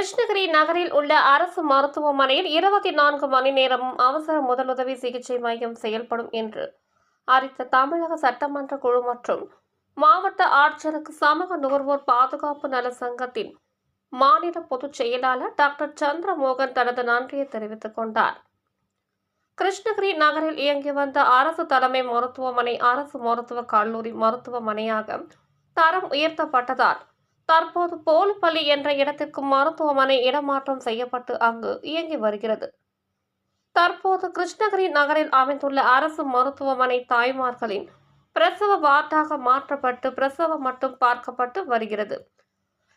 கிருஷ்ணகிரி நகரில் உள்ள அரசு மருத்துவமனையில் இருபத்தி நான்கு மணி நேரமும் அவசர முதலுதவி சிகிச்சை மையம் செயல்படும் என்று அறிவித்த தமிழக சட்டமன்ற குழு மற்றும் மாவட்ட ஆட்சியருக்கு சமூக நுகர்வோர் பாதுகாப்பு நல சங்கத்தின் மாநில பொதுச் செயலாளர் டாக்டர் சந்திரமோகன் தனது நன்றியை தெரிவித்துக் கொண்டார். கிருஷ்ணகிரி நகரில் இயங்கி வந்த அரசு தலைமை மருத்துவமனை அரசு மருத்துவக் கல்லூரி மருத்துவமனையாக தரம் உயர்த்தப்பட்டதால் தற்போது போலுப்பள்ளி என்ற இடத்திற்கு மருத்துவமனை இடமாற்றம் செய்யப்பட்டு அங்கு இயங்கி வருகிறது. தற்போது கிருஷ்ணகிரி நகரில் அமைந்துள்ள அரசு மருத்துவமனை தாய்மார்களின் பிரசவ வார்டாக மாற்றப்பட்டு பிரசவம் மட்டும் பார்க்கப்பட்டு வருகிறது.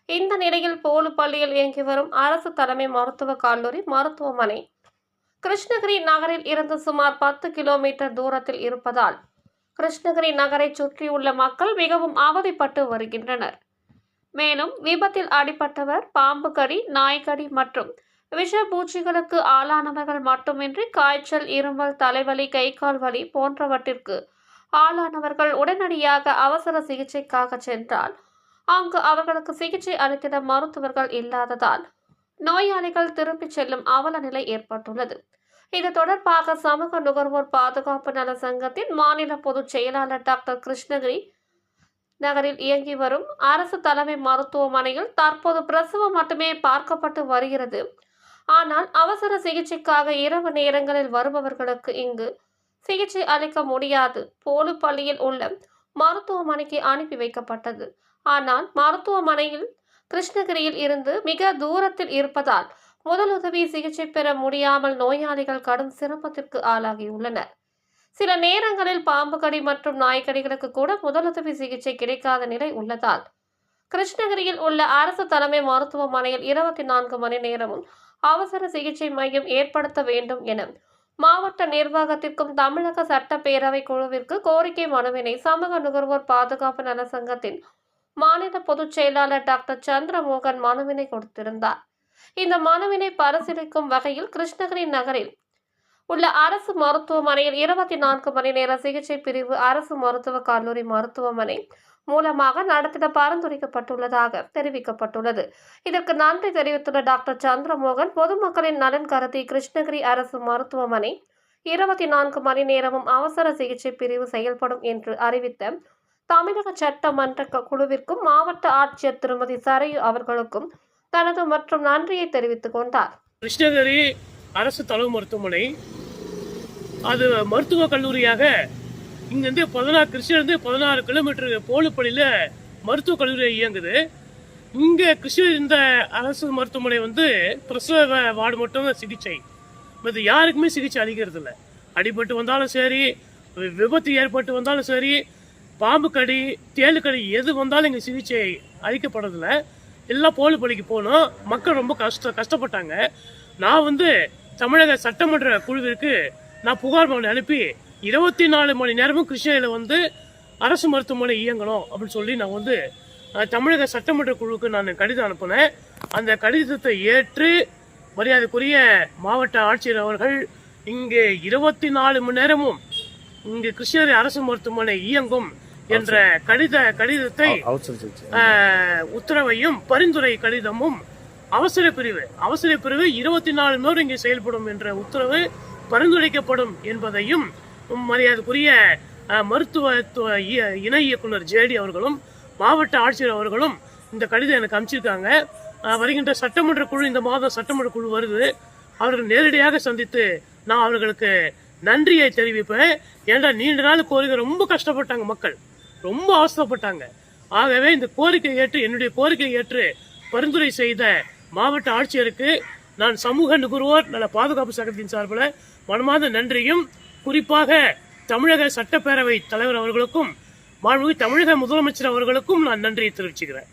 இந்த நிலையில் போலுப்பள்ளியில் இயங்கி வரும் அரசு தலைமை மருத்துவக் கல்லூரி மருத்துவமனை கிருஷ்ணகிரி நகரில் இருந்து சுமார் பத்து கிலோமீட்டர் தூரத்தில் இருப்பதால் கிருஷ்ணகிரி நகரை சுற்றியுள்ள மக்கள் மிகவும் அவதிப்பட்டு வருகின்றனர். மேலும் விபத்தில் அடிபட்டவர் பாம்பு கடி நாய்க்கடி மற்றும் விஷபூச்சிகளுக்கு ஆளானவர்கள் மட்டுமின்றி காய்ச்சல் இருமல் தலைவலி கை கால் வலி போன்றவற்றிற்கு ஆளானவர்கள் உடனடியாக அவசர சிகிச்சைக்காக சென்றால் அங்கு அவர்களுக்கு சிகிச்சை அளித்திட மருத்துவர்கள் இல்லாததால் நோயாளிகள் திரும்பிச் செல்லும் அவல நிலை ஏற்பட்டுள்ளது. இது தொடர்பாக சமூக நுகர்வோர் பாதுகாப்பு நல சங்கத்தின் மாநில பொதுச் செயலாளர் டாக்டர் கிருஷ்ணகிரி நகரில் இயங்கி வரும் அரசு தலைமை மருத்துவமனையில் தற்போது பிரசவம் மட்டுமே பார்க்கப்பட்டு வருகிறது. ஆனால் அவசர சிகிச்சைக்காக இரவு நேரங்களில் வருபவர்களுக்கு இங்கு சிகிச்சை அளிக்க முடியாது. போலுப்பள்ளியில் உள்ள மருத்துவமனைக்கு அனுப்பி வைக்கப்பட்டது. ஆனால் மருத்துவமனையில் கிருஷ்ணகிரியில் இருந்து மிக தூரத்தில் இருப்பதால் முதலுதவி சிகிச்சை பெற முடியாமல் நோயாளிகள் கடும் சிரமத்திற்கு ஆளாகியுள்ளனர். சில நேரங்களில் பாம்பு கடி மற்றும் நாய்க்கடிகளுக்கு கூட முதலுதவி சிகிச்சை கிடைக்காத நிலை உள்ளதால் கிருஷ்ணகிரியில் உள்ள அரசு தலைமை மருத்துவமனையில் இருபத்தி நான்கு மணி நேரமும் அவசர சிகிச்சை மையம் ஏற்படுத்த வேண்டும் என மாவட்ட நிர்வாகத்திற்கும் தமிழக சட்டப்பேரவை குழுவிற்கு கோரிக்கை மனுவினை சமூக நுகர்வோர் பாதுகாப்பு நல சங்கத்தின் மாநில பொதுச் செயலாளர் டாக்டர் சந்திரமோகன் மனுவினை கொடுத்திருந்தார். இந்த மனுவினை பரிசீலிக்கும் வகையில் கிருஷ்ணகிரி நகரில் உள்ள அரசு மருத்துவமனையில் இருபத்தி நான்கு மணி நேர சிகிச்சை பிரிவு அரசு மருத்துவக் கல்லூரி மருத்துவமனை மூலமாக நடத்திட பரிந்துரைக்கப்பட்டுள்ளதாக தெரிவிக்கப்பட்டுள்ளது. இதற்கு நன்றி தெரிவித்துள்ள டாக்டர் சந்திரமோகன் பொதுமக்களின் நலன் கருதி கிருஷ்ணகிரி அரசு மருத்துவமனை இருபத்தி நான்கு மணி நேரமும் அவசர சிகிச்சை பிரிவு செயல்படும் என்று அறிவித்த தமிழக சட்டமன்ற குழுவிற்கும் மாவட்ட ஆட்சியர் திருமதி சரையு அவர்களுக்கும் தனது மற்றும் நன்றியை தெரிவித்துக் கொண்டார். கிருஷ்ணகிரி அரசு தலைவு மருத்துவமனை அது மருத்துவக் கல்லூரியாக இங்கேருந்து பதினாறு கிருஷ்ணகிரிருந்து பதினாறு கிலோமீட்டர் போலுப்பள்ளியில் மருத்துவக் கல்லூரி இயங்குது. இங்கே கிருஷ்ணகிரி இந்த அரசு மருத்துவமனை வந்து பிரசவ வார்டு மட்டும் தான் சிகிச்சை. இது யாருக்குமே சிகிச்சை அளிக்கிறது இல்லை அடிபட்டு வந்தாலும் சரி விபத்து ஏற்பட்டு வந்தாலும் சரி பாம்பு கடி தேலு கடி எது வந்தாலும் இங்கே சிகிச்சை அளிக்கப்படுறதில்ல. எல்லாம் போலுப்பள்ளிக்கு போகணும் மக்கள் ரொம்ப கஷ்ட கஷ்டப்பட்டாங்க. நான் வந்து தமிழக சட்டமன்ற குழுவிற்கு நான் புகார் மனு அனுப்பி இருபத்தி நாலு மணி நேரமும் கிருஷ்ணகிரியில் வந்து அரசு மருத்துவமனை இயங்கணும் அப்படின்னு சொல்லி நான் வந்து தமிழக சட்டமன்ற குழுவுக்கு நான் கடிதம் அனுப்பினேன். அந்த கடிதத்தை ஏற்று மரியாதைக்குரிய மாவட்ட ஆட்சியர் அவர்கள் இங்கே இருபத்தி நாலு மணி நேரமும் இங்கு கிருஷ்ணகிரி அரசு மருத்துவமனை இயங்கும் என்ற கடித கடிதத்தை உத்தரவையும் பரிந்துரை கடிதமும் அவசர பிரிவு அவசர பிரிவு இருபத்தி நாலு மணி நேரம் இங்கே செயல்படும் என்ற உத்தரவு பரிந்துரைக்கப்படும் என்பதையும் மரியாதைக்குரிய மருத்துவத்துவ மருத்துவ இணை இயக்குனர் ஜேடி அவர்களும் மாவட்ட ஆட்சியர் அவர்களும் இந்த கடிதம் எனக்கு அனுப்பிச்சிருக்காங்க. வருகின்ற சட்டமன்ற குழு இந்த மாதம் சட்டமன்ற குழு வருது. அவர்கள் நேரடியாக சந்தித்து நான் அவர்களுக்கு நன்றியை தெரிவிப்பேன். ஏன்னா நீண்ட நாள் கோரிக்கை ரொம்ப கஷ்டப்பட்டாங்க மக்கள். ரொம்ப அவசரப்பட்டாங்க ஆகவே இந்த கோரிக்கை ஏற்று என்னுடைய கோரிக்கை ஏற்று பரிந்துரை செய்த மாவட்ட ஆட்சியருக்கு நான் சமூக நுகர்வோர் நல பாதுகாப்பு சங்கத்தின் சார்பில் மனமார்ந்த நன்றியும் குறிப்பாக தமிழக சட்டப்பேரவை தலைவர் அவர்களுக்கும் மாண்புமிகு தமிழக முதலமைச்சர் அவர்களுக்கும் நான் நன்றியை தெரிவிச்சுக்கிறேன்.